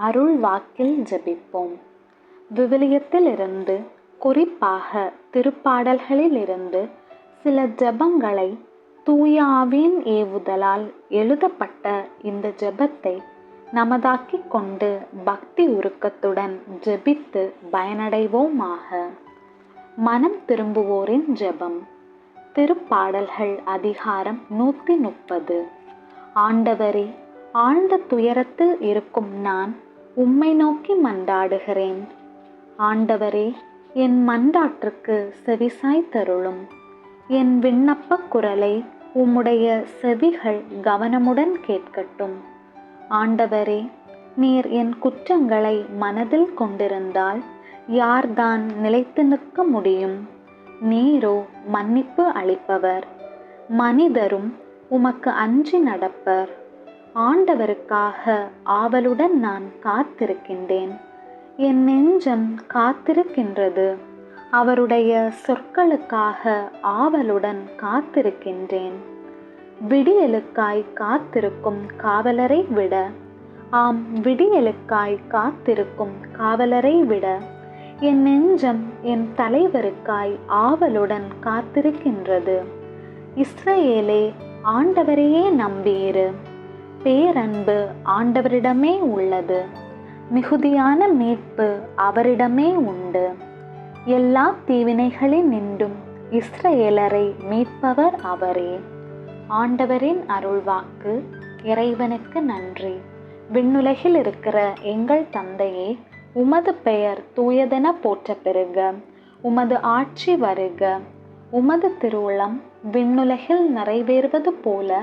அருள் வாக்கில் ஜெபிப்போம். விவிலியத்திலிருந்து குறிப்பாக திருப்பாடல்களிலிருந்து சில ஜெபங்களை தூய ஆவியின் ஏவுதலால் எழுதப்பட்ட இந்த ஜெபத்தை நமதாக்கிக் கொண்டு பக்தி உருக்கத்துடன் ஜெபித்து பயனடைவோமாக. மனம் திரும்புவோரின் ஜெபம். திருப்பாடல்கள் அதிகாரம் நூற்றி முப்பது. ஆண்டவரே ஆழ்ந்த துயரத்தில் இருக்கும் நான் உம்மை நோக்கி மன்றாடுகிறேன் ஆண்டவரே என் மன்றாற்றுக்கு செவிசாய் தருளும். என் விண்ணப்ப குரலை உம்முடைய செவிகள் கவனமுடன் கேட்கட்டும். ஆண்டவரே நீர் என் குற்றங்களை மனதில் கொண்டிருந்தால் யார்தான் நிலைத்து நிற்க முடியும்? நீரோ மன்னிப்பு அளிப்பவர். மனிதரும் உமக்கு அஞ்சி நடப்பர். ஆண்டவருக்காக ஆவலுடன் நான் காத்திருக்கின்றேன். என் நெஞ்சம் காத்திருக்கின்றது. அவருடைய சொற்களுக்காக ஆவலுடன் காத்திருக்கின்றேன். விடியலுக்காய் காத்திருக்கும் காவலரை விட ஆம் விடியலுக்காய் காத்திருக்கும் காவலரை விட என் நெஞ்சம் என் தலைவருக்காய் ஆவலுடன் காத்திருக்கின்றது. இஸ்ரேலே ஆண்டவரையே நம்பியிரு பேரன்பு ஆண்டவரிடமே உள்ளது. மிகுதியான மீட்பு அவரிடமே உண்டு. எல்லா தீவினைகளின் நின்றும் இஸ்ரேலரை மீட்பவர் அவரே. ஆண்டவரின் அருள்வாக்கு இறைவனுக்கு நன்றி. விண்ணுலகில் இருக்கிற எங்கள் தந்தையே உமது பெயர் தூயதென போற்ற பெருக உமது ஆட்சி வருக. உமது திருவுளம் விண்ணுலகில் நிறைவேறுவது போல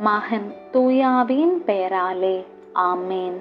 மகன் தூயாவின் பெயராலே ஆமேன்.